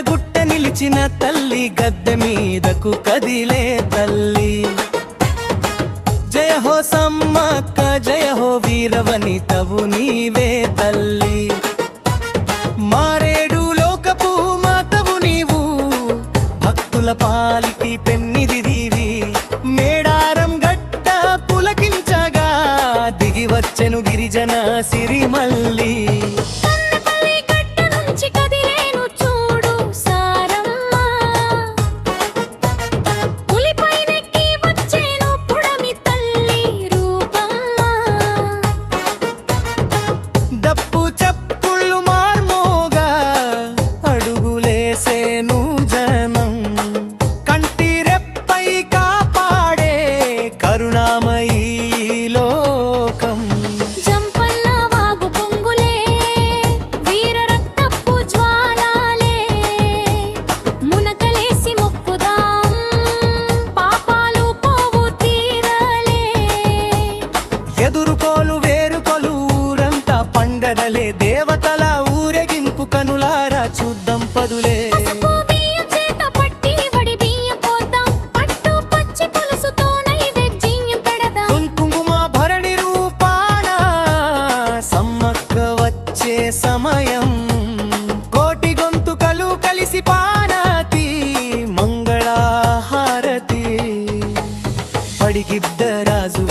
గుట్ట నిలిచిన తల్లి గద్దె మీదకు కదిలే తల్లి. జయ హో సమ్మక్క జయ హో వీరవనితవు నీవే తల్లి. మారేడు లోకపు మాతవు నీవు భక్తుల పాలికి పెన్నిది దీవి. మేడారం గట్ట పులకించగా దిగి వచ్చెను గిరిజన సిరిమల్లి.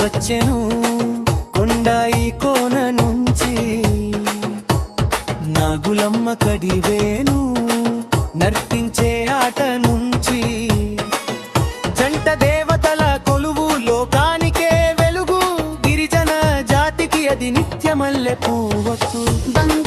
వచ్చెను కొండాయి కోన నుంచి. నాగులమ్మ కడివేను నర్తించే ఆట నుంచి. జంట దేవతల కొలువు లోకానికే వెలుగు. గిరిజన జాతికి అది నిత్యమల్లె పువ్వొత్తు. బంగ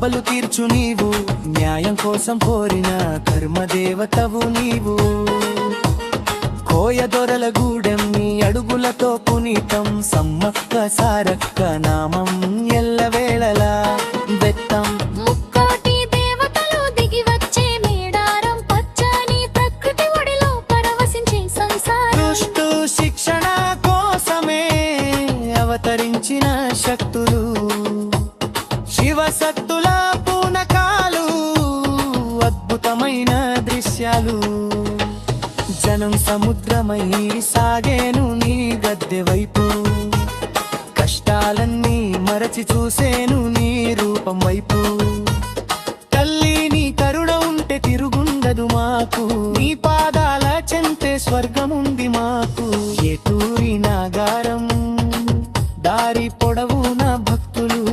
అబలు తీర్చు నీవు న్యాయం కోసం కోరిన కర్మదేవతవు నీవు. కోయ దొరల గూడెం నీ అడుగులతో పునీతం సమ్మక్క సారక్క నామం ఎల్లవేళలా దుష్టు శిక్షణ కోసమే అవతరించిన శక్తులు. సముద్రమై సాగేను నీ గద్దె వైపు కష్టాలన్నీ మరచి చూసేను నీ రూపం వైపు. తల్లి నీ కరుణ ఉంటే తిరుగుండదు మాకు. నీ పాదాల చెంతే స్వర్గముంది మాకు. ఎటూరి నాగారం దారి పొడవున భక్తులు.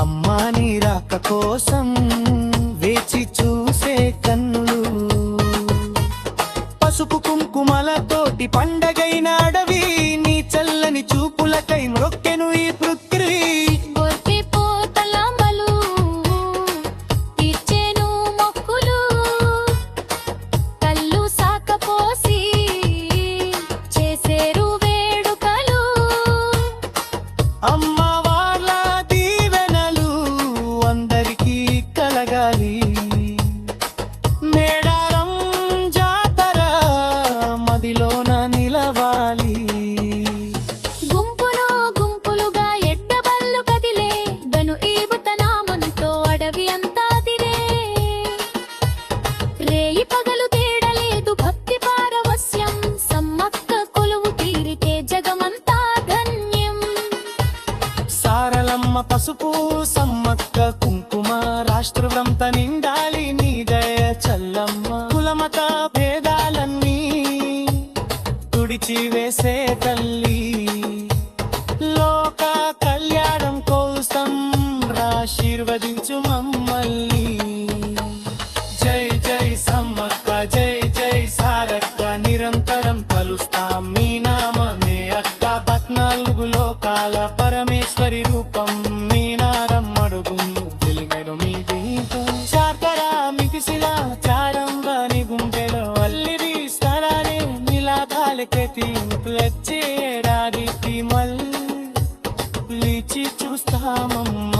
అమ్మా నీ రాక కోసం పండగైన అడవి నీ చల్లని చూపులకై మొక్క రాష్ట్రవ్రంత నిండాలి నీ దయ చల్లమ్మ. కులమత భేదాలన్నీ తుడిచి వేసే తల్లి. లోక కళ్యాణం కోసం ఆశీర్వదించు మమ్మల్ని. జై జై సమ్మక్క జై జై సారక్క నిరంతరం కలుస్తాం మీ నామమే అక్క. పద్నాలుగు లోకాల ধামম